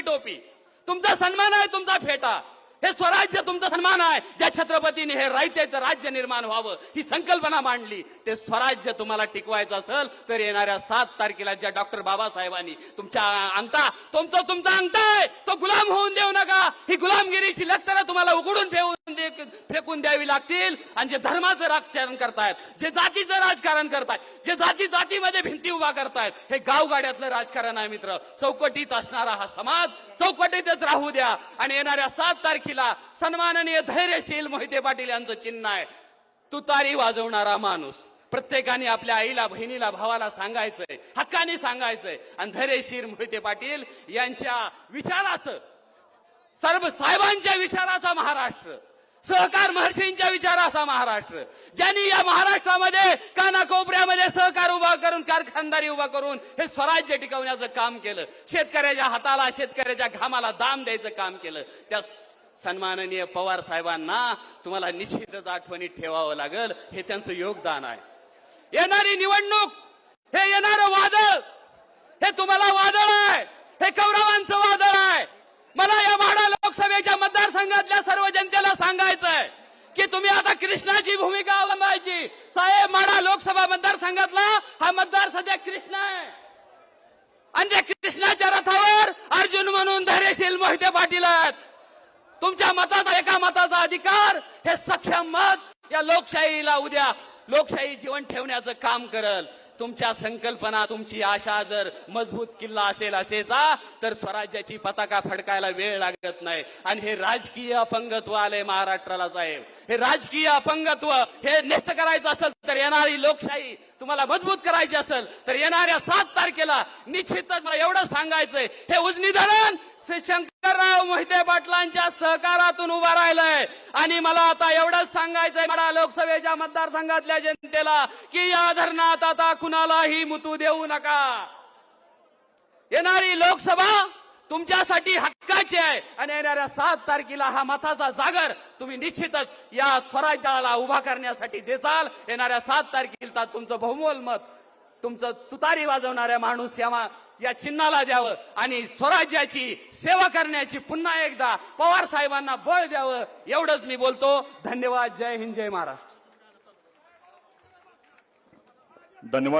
टोपी. तुमचा सन्मान आहे तुमचा फेटा. हे स्वराज्य तुमचा सन्मान आहे. ज्या छत्रपतीने हे रायतेचं राज्य निर्माण व्हावं ही संकल्पना मांडली ते स्वराज्य तुम्हाला टिकवायचं असेल तर येणाऱ्या सात तारखेला ज्या डॉक्टर बाबासाहेबांनी तुमच्या अंगठा तुमचा तुमचा अंगठा आहे तो गुलाम होऊन देऊ नका. ही गुलामगिरीची लष्करं तुम्हाला उघडून फेवून फेकून द्यावी लागतील. आणि जे धर्माचं राजकारण करतायत जे जातीचं राजकारण करतायत जे जाती जातीमध्ये भिंती उभा करतायत हे गावगाड्यातलं राजकारण आहे मित्र. चौकटीत असणारा हा समाज चौकटीतच राहू द्या. आणि येणाऱ्या सात तारखे तारखेला सन्माननीय धैर्यशील मोहिते पाटील यांचं चिन्ह आहे. तुतारी वाजवणारा माणूस. प्रत्येकाने आपल्या आईला बहिणीला भावाला सांगायचंय हक्काने सांगायचंय. आणि धैर्यशील मोहिते पाटील यांच्या विचाराचं सर्व साहेबांच्या विचाराचा महाराष्ट्र. सहकार महर्षींच्या विचाराचा महाराष्ट्र. ज्यांनी या महाराष्ट्रामध्ये कानाकोपऱ्यामध्ये सहकार उभा करून कारखानदारी उभा करून हे स्वराज्य टिकवण्याचं काम केलं. शेतकऱ्याच्या हाताला शेतकऱ्याच्या घामाला दाम द्यायचं काम केलं. त्या सन्माननीय पवार साहेबांना तुम्हाला निश्चितच आठवणीत ठेवावं लागल. हे त्यांचं योगदान आहे. येणारी निवडणूक हे येणारं वादळ हे तुम्हाला वादळ आहे. हे कौरवांचं वादळ आहे. मला या वाडा लोकसभेच्या मतदारसंघातल्या सर्व जनतेला सांगायचंय की तुम्ही आता कृष्णाची भूमिका अवलंबायची. साहेब माडा लोकसभा मतदारसंघातला हा मतदार सध्या कृष्ण आहे. आणि त्या कृष्णाच्या रथावर अर्जुन म्हणून धैर्यशील मोहिते पाटील आहेत. तुमच्या मताचा एका मताचा अधिकार हे सक्षम मत या लोकशाहीला उद्या. लोकशाही जीवन ठेवण्याचं काम करल. तुमच्या संकल्पना तुमची आशा जर मजबूत किल्ला असेल असेचा तर स्वराज्याची पताका फडकायला वेळ लागत नाही. आणि हे राजकीय अपंगत्व आले महाराष्ट्राला साहेब. हे राजकीय अपंगत्व हे नेस्त करायचं असेल तर येणारी लोकशाही तुम्हाला मजबूत करायची असेल तर येणाऱ्या सात तारखेला निश्चितच मला एवढं सांगायचंय. हे उजनी धरण श्रीशंकर शंकरराव मोहिते पाटलांच्या सहकारातून उभा राहिलंय. आणि मला आता एवढंच सांगायचंय मला लोकसभेच्या मतदारसंघातल्या जनतेला की या धरणात आता कुणालाही मुतू देऊ नका. येणारी लोकसभा तुमच्यासाठी हक्काची आहे. आणि येणाऱ्या सात तारखेला हा मताचा जागर तुम्ही निश्चितच या स्वराज्याला उभा करण्यासाठी देचाल. येणाऱ्या सात तारखेला तुमचं बहुमोल मत तुमचं तुतारी वाजवणाऱ्या माणूस या या चिन्हाला द्यावं आणि स्वराज्याची सेवा करण्याची पुन्हा एकदा पवार साहेबांना बळ द्यावं एवढंच मी बोलतो. धन्यवाद. जय हिंद जय महाराष्ट्र. धन्यवाद.